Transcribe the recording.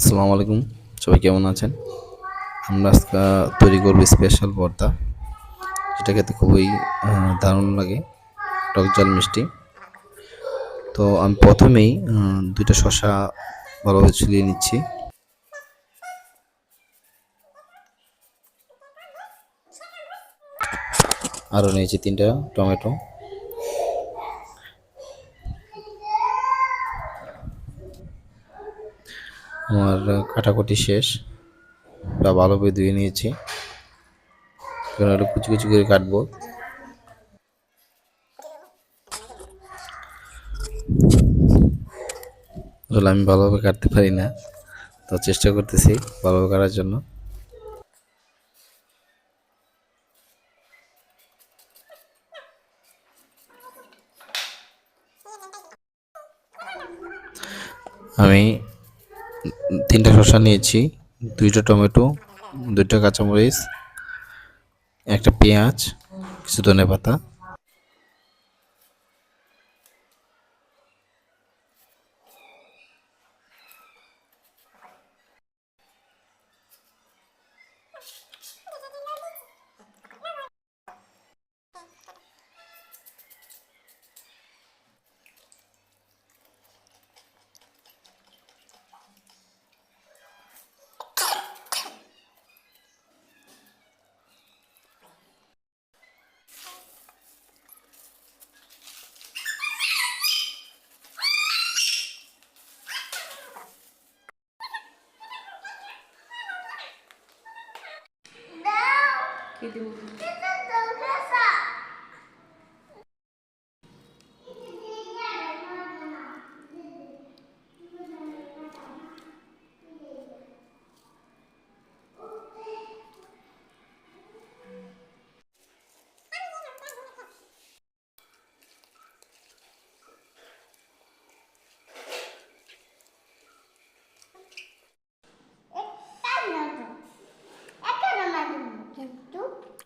আসসালামু আলাইকুম। সবাই কেমন আছেন? আমরা আজকে তৈরি করব স্পেশাল পর্দা। যেটা খেতে খুবই দারুণ লাগে। টক জল মিষ্টি। তো আমি প্রথমেই দুইটা শশা ভালোভাবে ছুলিয়ে নিচ্ছি। আরও নিয়েছি তিনটা টমেটো। আমার কাটাকুটি শেষ। বা ভালোভাবে ধুয়ে নিয়েছি। একটু কুচি কুচি করে কাটবো। আসলে আমি ভালোভাবে কাটতে পারি না, তো চেষ্টা করতেছি ভালোভাবে কাটার জন্য। আমি তিনটা শসা নিয়েছি দুইটা টমেটো দুইটা কাঁচামরিচ একটা পেঁয়াজ কিছু ধনে পাতা किती